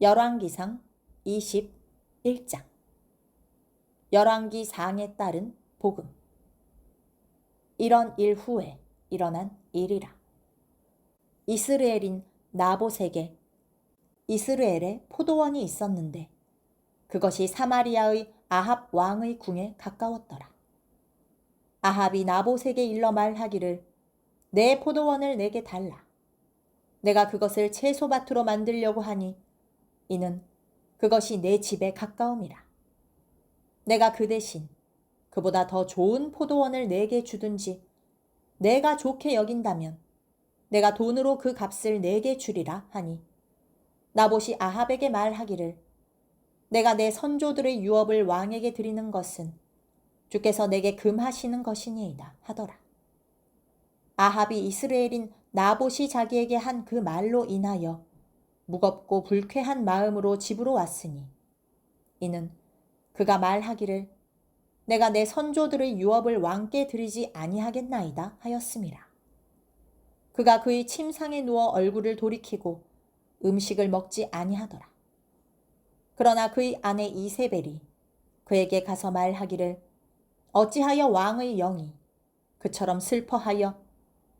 열왕기상 21장. 열왕기 상에 따른 복음. 이런 일 후에 일어난 일이라. 이스라엘인 나보세게 이스라엘에 포도원이 있었는데 그것이 사마리아의 아합 왕의 궁에 가까웠더라. 아합이 나보세게 일러 말하기를 내 포도원을 내게 달라. 내가 그것을 채소밭으로 만들려고 하니 이는 그것이 내 집에 가까움이라. 내가 그 대신 그보다 더 좋은 포도원을 내게 주든지 내가 좋게 여긴다면 내가 돈으로 그 값을 내게 주리라 하니 나봇이 아합에게 말하기를 내가 내 선조들의 유업을 왕에게 드리는 것은 주께서 내게 금하시는 것이니이다 하더라. 아합이 이스라엘인 나봇이 자기에게 한 그 말로 인하여 무겁고 불쾌한 마음으로 집으로 왔으니 이는 그가 말하기를 내가 내 선조들의 유업을 왕께 드리지 아니하겠나이다 하였습니다. 그가 그의 침상에 누워 얼굴을 돌이키고 음식을 먹지 아니하더라. 그러나 그의 아내 이세벨이 그에게 가서 말하기를 어찌하여 왕의 영이 그처럼 슬퍼하여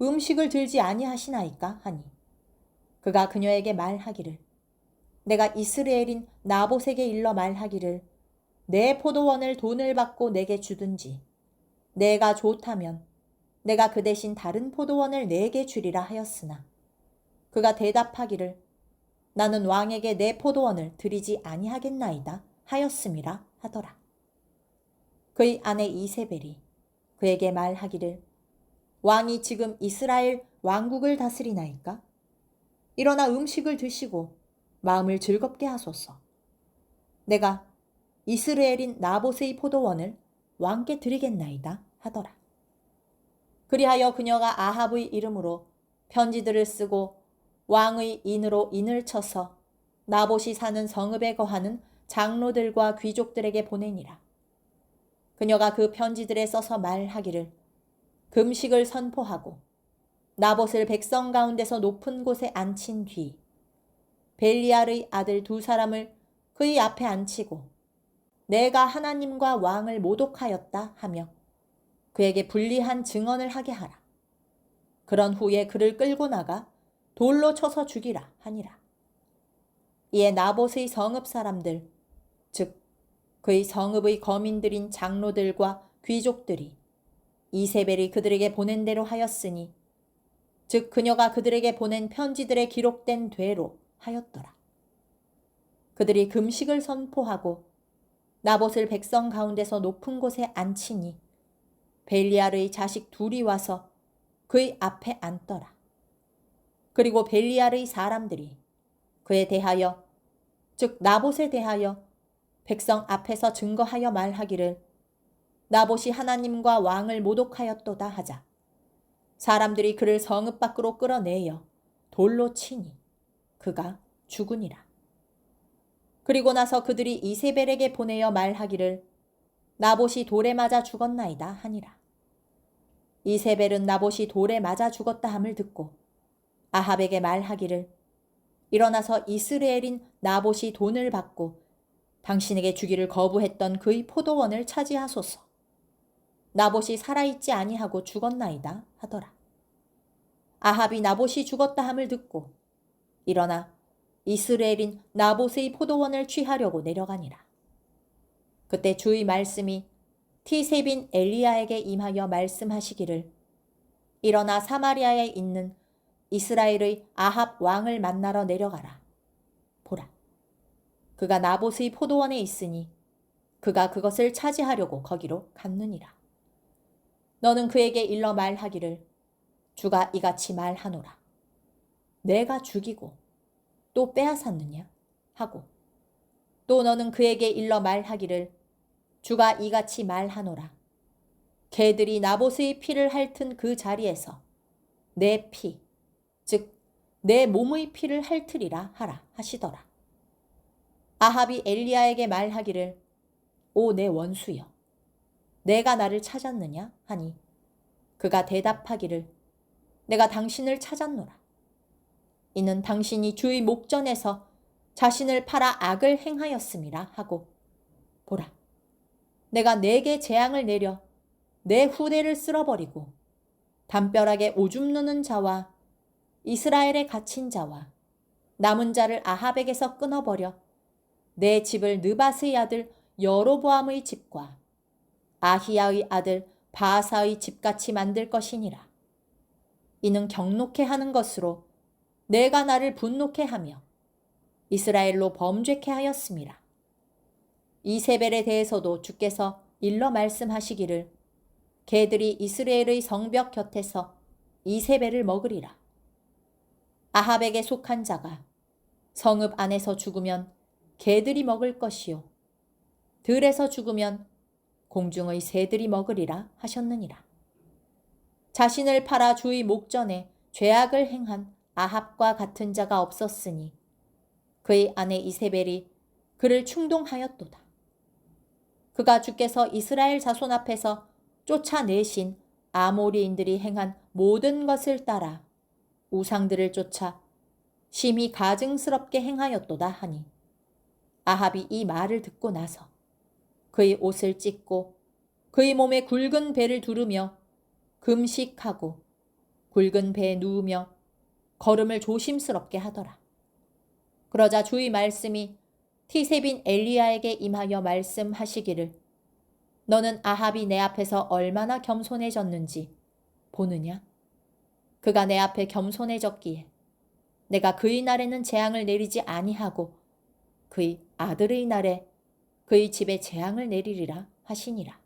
음식을 들지 아니하시나이까 하니 그가 그녀에게 말하기를 내가 이스라엘인 나봇에게 일러 말하기를 내 포도원을 돈을 받고 내게 주든지 내가 좋다면 내가 그 대신 다른 포도원을 내게 주리라 하였으나 그가 대답하기를 나는 왕에게 내 포도원을 드리지 아니하겠나이다 하였음이라 하더라. 그의 아내 이세벨이 그에게 말하기를 왕이 지금 이스라엘 왕국을 다스리나이까? 일어나 음식을 드시고 마음을 즐겁게 하소서. 내가 이스라엘인 나봇의 포도원을 왕께 드리겠나이다 하더라. 그리하여 그녀가 아합의 이름으로 편지들을 쓰고 왕의 인으로 인을 쳐서 나봇이 사는 성읍에 거하는 장로들과 귀족들에게 보내니라. 그녀가 그 편지들에 써서 말하기를 금식을 선포하고 나봇을 백성 가운데서 높은 곳에 앉힌 뒤 벨리알의 아들 두 사람을 그의 앞에 앉히고 내가 하나님과 왕을 모독하였다 하며 그에게 불리한 증언을 하게 하라. 그런 후에 그를 끌고 나가 돌로 쳐서 죽이라 하니라. 이에 나봇의 성읍 사람들, 즉 그의 성읍의 거민들인 장로들과 귀족들이 이세벨이 그들에게 보낸 대로 하였으니 즉 그녀가 그들에게 보낸 편지들에 기록된 되로 하였더라. 그들이 금식을 선포하고 나봇을 백성 가운데서 높은 곳에 앉히니 벨리알의 자식 둘이 와서 그의 앞에 앉더라. 그리고 벨리알의 사람들이 그에 대하여 즉 나봇에 대하여 백성 앞에서 증거하여 말하기를 나봇이 하나님과 왕을 모독하였도다 하자. 사람들이 그를 성읍 밖으로 끌어내어 돌로 치니 그가 죽으니라. 그리고 나서 그들이 이세벨에게 보내어 말하기를 나봇이 돌에 맞아 죽었나이다 하니라. 이세벨은 나봇이 돌에 맞아 죽었다 함을 듣고 아합에게 말하기를 일어나서 이스라엘인 나봇이 돈을 받고 당신에게 주기를 거부했던 그의 포도원을 차지하소서. 나봇이 살아있지 아니하고 죽었나이다 하더라. 아합이 나봇이 죽었다 함을 듣고 일어나 이스라엘인 나봇의 포도원을 취하려고 내려가니라. 그때 주의 말씀이 티세빈 엘리야에게 임하여 말씀하시기를 일어나 사마리아에 있는 이스라엘의 아합 왕을 만나러 내려가라. 보라. 그가 나봇의 포도원에 있으니 그가 그것을 차지하려고 거기로 갔느니라. 너는 그에게 일러 말하기를 주가 이같이 말하노라. 내가 죽이고 또 빼앗았느냐? 하고 또 너는 그에게 일러 말하기를 주가 이같이 말하노라. 개들이 나봇의 피를 핥은 그 자리에서 내 피, 즉 내 몸의 피를 핥으리라 하라 하시더라. 아합이 엘리야에게 말하기를 오 내 원수여 내가 나를 찾았느냐 하니 그가 대답하기를 내가 당신을 찾았노라. 이는 당신이 주의 목전에서 자신을 팔아 악을 행하였음이라 하고 보라 내가 내게 재앙을 내려 내 후대를 쓸어버리고 담벼락에 오줌 누는 자와 이스라엘에 갇힌 자와 남은 자를 아합에게서 끊어버려 내 집을 느바스의 아들 여로보암의 집과 아히야의 아들 바하사의 집같이 만들 것이니라. 이는 경록해 하는 것으로 내가 나를 분노케 하며 이스라엘로 범죄케 하였습니다. 이세벨에 대해서도 주께서 일러 말씀하시기를 개들이 이스라엘의 성벽 곁에서 이세벨을 먹으리라. 아합에게 속한 자가 성읍 안에서 죽으면 개들이 먹을 것이요 들에서 죽으면 공중의 새들이 먹으리라 하셨느니라. 자신을 팔아 주의 목전에 죄악을 행한 아합과 같은 자가 없었으니 그의 아내 이세벨이 그를 충동하였도다. 그가 주께서 이스라엘 자손 앞에서 쫓아내신 아모리인들이 행한 모든 것을 따라 우상들을 쫓아 심히 가증스럽게 행하였도다 하니 아합이 이 말을 듣고 나서 그의 옷을 찢고 그의 몸에 굵은 배를 두르며 금식하고 굵은 배에 누우며 걸음을 조심스럽게 하더라. 그러자 주의 말씀이 티세빈 엘리야에게 임하여 말씀하시기를 너는 아합이 내 앞에서 얼마나 겸손해졌는지 보느냐? 그가 내 앞에 겸손해졌기에 내가 그의 날에는 재앙을 내리지 아니하고 그의 아들의 날에 그의 집에 재앙을 내리리라 하시니라.